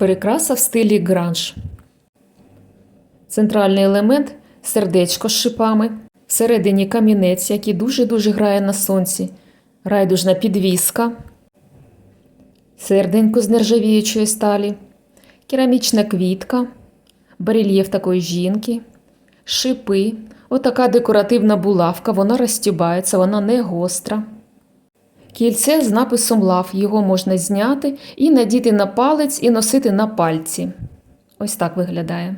Перекраса в стилі гранж. Центральний елемент сердечко з шипами. Всередині камінець, який дуже-дуже грає на сонці. Райдужна підвіска. Серденько з нержавіючої сталі. Керамічна квітка. Барельєф такої жінки. Шипи. Отака декоративна булавка. Вона розтюбається, вона не гостра. Кільце з написом лав. Його можна зняти і надіти на палець і носити на пальці. Ось так виглядає.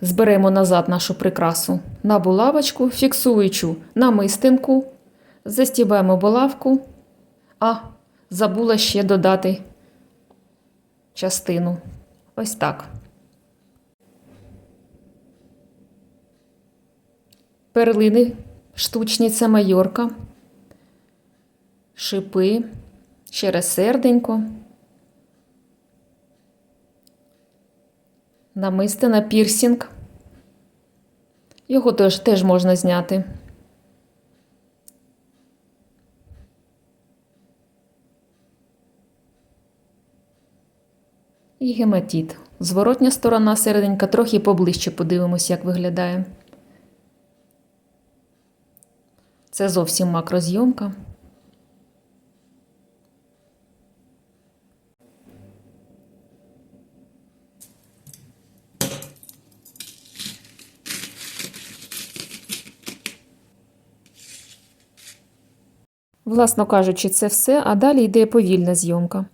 Зберемо назад нашу прикрасу на булавочку, фіксуючу намистинку, застібаємо булавку, а забула ще додати частину. Ось так. Перлини штучні це майорка, шипи, через серденько. Намистина пірсінг. Його теж, теж можна зняти. І гематит. Зворотня сторона середенька, трохи поближче подивимось, як виглядає. Це зовсім макрозйомка. Власно кажучи, це все, а далі йде повільна зйомка.